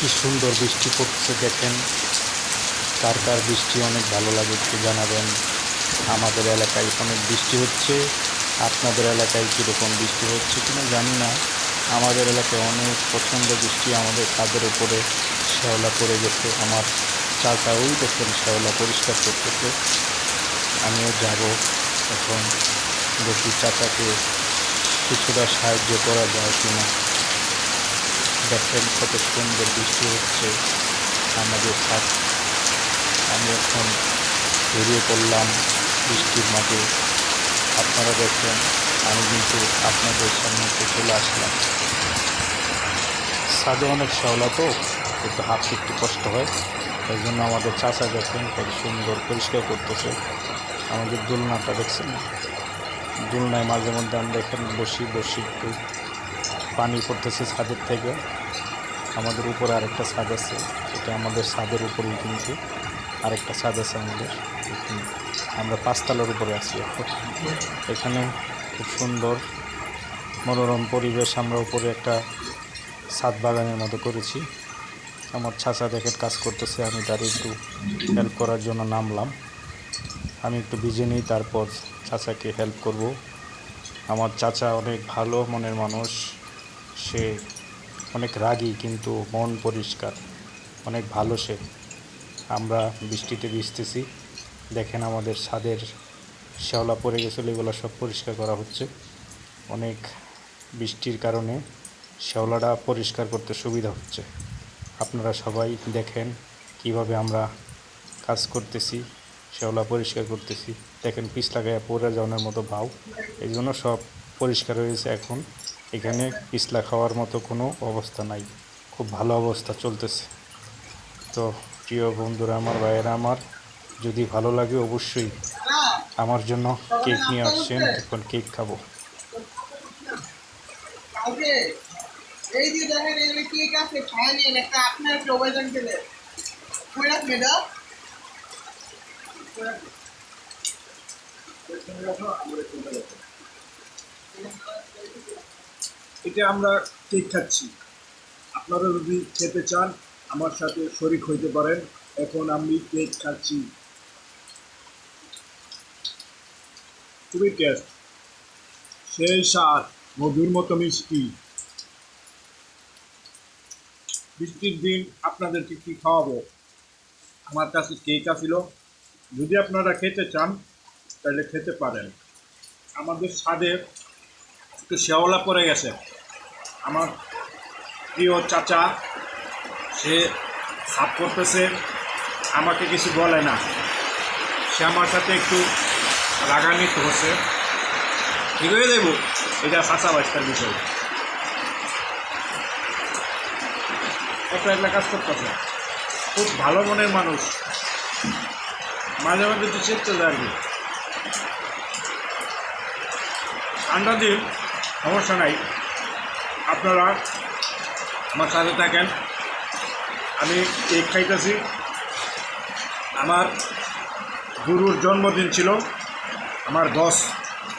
কি সুন্দর বৃষ্টি পড়ছে দেখেন। কার কার বৃষ্টি অনেক ভালো লাগে একটু জানাবেন। আমাদের এলাকায় অনেক বৃষ্টি হচ্ছে। আপনাদের এলাকায় কীরকম বৃষ্টি হচ্ছে কিনা জানি না। আমাদের এলাকায় অনেক প্রচণ্ড বৃষ্টি আমাদের ছাদের উপরে শ্যাওলা পড়ে গেছে। আমার চাচা ওই দেখেন শ্যাওলা পরিষ্কার করতেছে। আমিও যাব এখন। দেখি চাচাকে কিছুটা সাহায্য করা যায় কিনা। দেখেন কত সুন্দর বৃষ্টি হচ্ছে। আমাদের ছাদ। আমি এখন বেরিয়ে পড়লাম বৃষ্টির মাঝে। আপনারা দেখেন, আমি কিন্তু আপনাদের সামনে চলে আসলাম। ছাদে অনেক শ্যাওলা তো, একটু হাঁটতে একটু কষ্ট হয়। তাই জন্য আমাদের চাচা দেখেন কত সুন্দর পরিষ্কার করতেছে। আমাদের দোলনাটা দেখছেন? দোলনায় মাঝে মধ্যে আমরা এখানে বসি বসি একটু। পানি পড়তেছে ছাদের থেকে। আমাদের উপরে আরেকটা ছাদ আছে। এটা আমাদের ছাদের উপরেই কিন্তু আরেকটা ছাদ আছে আমাদের। আমরা পাঁচতলার উপরে আছি এখন। এখানে খুব সুন্দর মনোরম পরিবেশ। আমরা উপরে একটা ছাদ বাগানের মতো করেছি। আমার চাচা দেখে কাজ করতেছে, আমি তার একটু হেল্প করার জন্য নামলাম। আমি একটু ভিজে নিই, তারপর চাচাকে হেল্প করব। আমার চাচা অনেক ভালো মনের মানুষ। সে অনেক রাগী কিন্তু মন পরিষ্কার, অনেক ভালো সে। আমরা বৃষ্টিতে ভিজতেছি, দেখেন আমাদের ছাদের শ্যাওলা পড়ে গেছিল এগুলো সব পরিষ্কার করা হচ্ছে। অনেক বৃষ্টির কারণে শ্যাওলাটা পরিষ্কার করতে সুবিধা হচ্ছে। আপনারা সবাই দেখেন কীভাবে আমরা কাজ করতেছি, শ্যাওলা পরিষ্কার করতেছি। দেখেন পিছলা গায়ে পড়ে যাওয়ার মতো ভাও এই জন্য সব পরিষ্কার হয়েছে এখন। এখানে পিছলা খাওয়ার মতো কোনো অবস্থা নাই। খুব ভালো অবস্থা চলতেছে। তো প্রিয় বন্ধুরা, আমার ভাইয়েরা, আমার যদি ভালো লাগে অবশ্যই আমার জন্য কেক নিয়ে আসছেন। এখন কেক খাব। এটা আমরা কেক খাচ্ছি। আপনারা যদি খেতে চান, আমার সাথে শরিক হইতে পারেন। এখন আমি কেক খাচ্ছি। খুবই টেস্ট। সেই স্বাদ মধুর মতো মিষ্টি। বৃষ্টির দিন আপনাদেরকে কি খাওয়াবো? আমার কাছে কেক আসিল যদি আপনারা খেতে চান, তাহলে খেতে পারেন। আমাদের স্বাদে একটু শেওলা পড়ে গেছে। আমার প্রিয় চাচা, সে সাফ করতেছে, আমাকে কিছু বলে না। সে আমার সাথে একটু রাগান্বিত হচ্ছে। ঠিক হয়ে দেব? এটা চাচা বাচ্চার বিষয়। একটা একলা কাজ করতেছে? খুব ভালো মনের মানুষ। মাঝে মাঝে তো চেপতে যাবি ঠান্ডা দিন। সমস্যা নাই। আপনারা আমার সাথে থাকেন। আমি কেক খাইতেছি। আমার গুরুর জন্মদিন ছিল। আমার বস,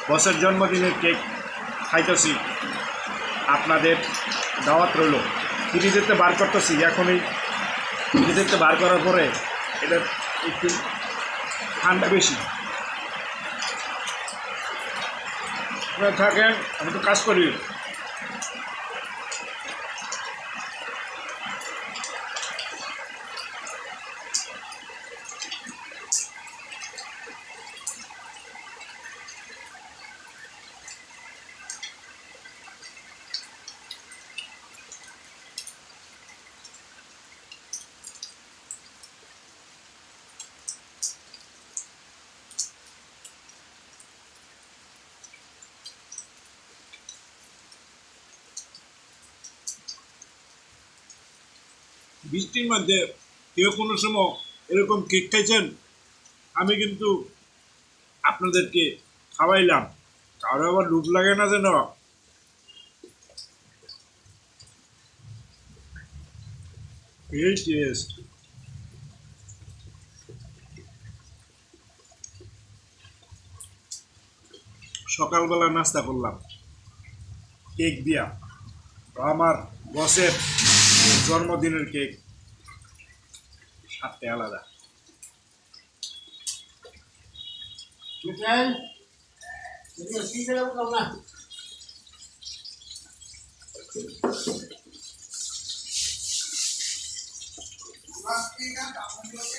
বসের জন্মদিনের কেক খাইতেছি। আপনাদের দাওয়াত রইল। ফ্রিজেতে বার করতেছি, এখনই। ফ্রিজেতে বার করার পরে এটা একটু ঠান্ডা বেশি। আপনারা থাকেন আমি তো কাজ করি। বৃষ্টির মধ্যে কেউ কোনো সময় এরকম কেক খাইছেন, আমি কিন্তু আপনাদেরকে খাওয়াইলাম। কারও আবার লুপ লাগে না যেন। সকালবেলা নাস্তা করলাম। কেক দিয়া। আমার বসের জন্মদিনের কেক হাতে আলাদা। Michael,